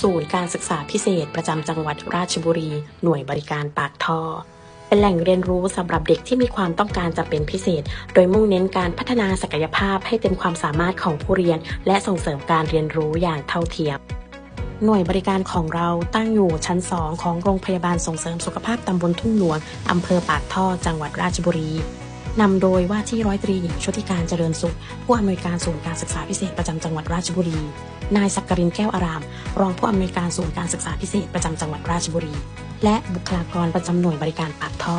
ศูนย์การศึกษาพิเศษประจำจังหวัดราชบุรี หน่วยบริการปากท่อ เป็นแหล่งเรียนรู้สำหรับเด็กที่มีความต้องการจะเป็นพิเศษ โดยมุ่งเน้นการพัฒนาศักยภาพให้เต็มความสามารถของผู้เรียน และส่งเสริมการเรียนรู้อย่างเท่าเทียมหน่วยบริการของเราตั้งอยู่ชั้น 2 ของโรงพยาบาลส่งเสริมสุขภาพตำบลทุ่งหลวงอำเภอปากท่อ จังหวัดราชบุรี นำโดยว่าที่ร้อยตรีหญิงชุติการเจริญสุข ผู้อำนวยการศูนย์การศึกษาพิเศษประจำจังหวัดราชบุรี นายสักกรินแก้วอาราม รองผู้อำนวยการศูนย์การศึกษาพิเศษประจำจังหวัดราชบุรี และบุคลากรประจำหน่วยบริการปากท่อ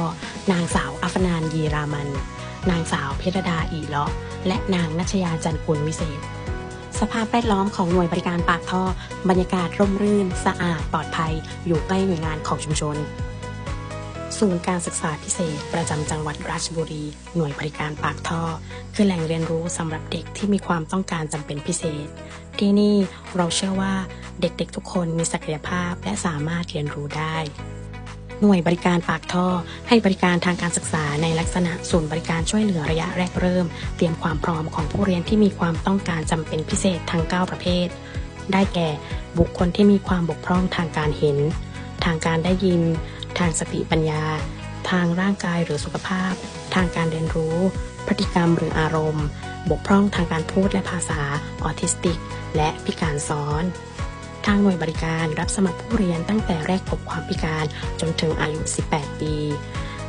นางสาวอัฟนานยีรามัน นางสาวเพชรดาอีเลาะ และนางนัชยาจันกุลวิเศษสภาพแวดล้อมของหน่วยบริการปากท่อ บรรยากาศร่มรื่น สะอาดปลอดภัย อยู่ใกล้หน่วยงานของชุมชน ศูนย์การศึกษาพิเศษ ประจำจังหวัดราชบุรี หน่วยบริการปากท่อ คือแหล่งเรียนรู้สำหรับเด็กที่มีความต้องการจำเป็นพิเศษ ที่นี่เราเชื่อว่าเด็กๆทุกคนมีศักยภาพและสามารถเรียนรู้ได้ หน่วยบริการปากท่อ ให้บริการทางการศึกษาในลักษณะศูนย์บริการช่วยเหลือระยะแรกเริ่ม เตรียมความพร้อมของผู้เรียนที่มีความต้องการจำเป็นพิเศษทั้ง 9 ประเภท ได้แก่ บุคคลที่มีความบกพร่องทางการเห็น ทางการได้ยิน ทางสติปัญญา ทางร่างกายหรือสุขภาพ ทางการเรียนรู้ พฤติกรรมหรืออารมณ์ บกพร่องทางการพูดและภาษาออทิสติก และพิการซ้อนทางหน่วยบริการรับสมัครผู้เรียนตั้งแต่แรกพบความพิการจนถึงอายุ 18 ปี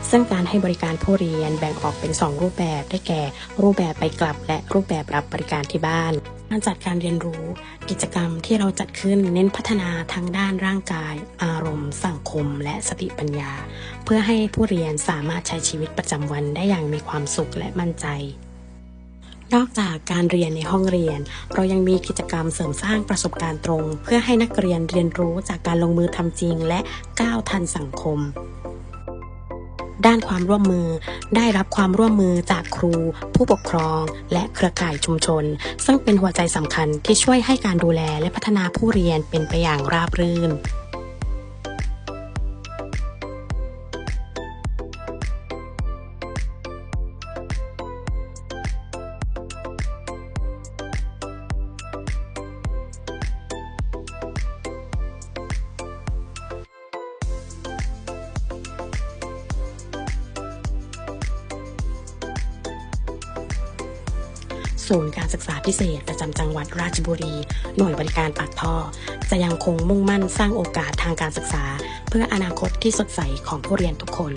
ซึ่งการให้บริการผู้เรียนแบ่งออกเป็น 2 รูปแบบได้แก่ รูปแบบไปกลับ และรูปแบบรับบริการที่บ้านการจัดการเรียนรู้ กิจกรรมที่เราจัดขึ้นเน้นพัฒนาทั้งด้านร่างกาย อารมณ์ สังคม และสติปัญญา เพื่อให้ผู้เรียนสามารถใช้ชีวิตประจำวันได้อย่างมีความสุขและมั่นใจนอกจากการเรียนในห้องเรียน เรายังมีกิจกรรมเสริมสร้างประสบการณ์ตรง เพื่อให้นักเรียนเรียนรู้จากการลงมือทำจริงและก้าวทันสังคม ด้านความร่วมมือ ได้รับความร่วมมือจากครู ผู้ปกครอง และเครือข่ายชุมชน ซึ่งเป็นหัวใจสำคัญที่ช่วยให้การดูแลและพัฒนาผู้เรียนเป็นไปอย่างราบรื่น ศูนย์การศึกษาพิเศษประจำจังหวัดราชบุรี หน่วยบริการปากท่อ จะยังคงมุ่งมั่นสร้างโอกาสทางการศึกษา เพื่ออนาคตที่สดใสของผู้เรียนทุกคน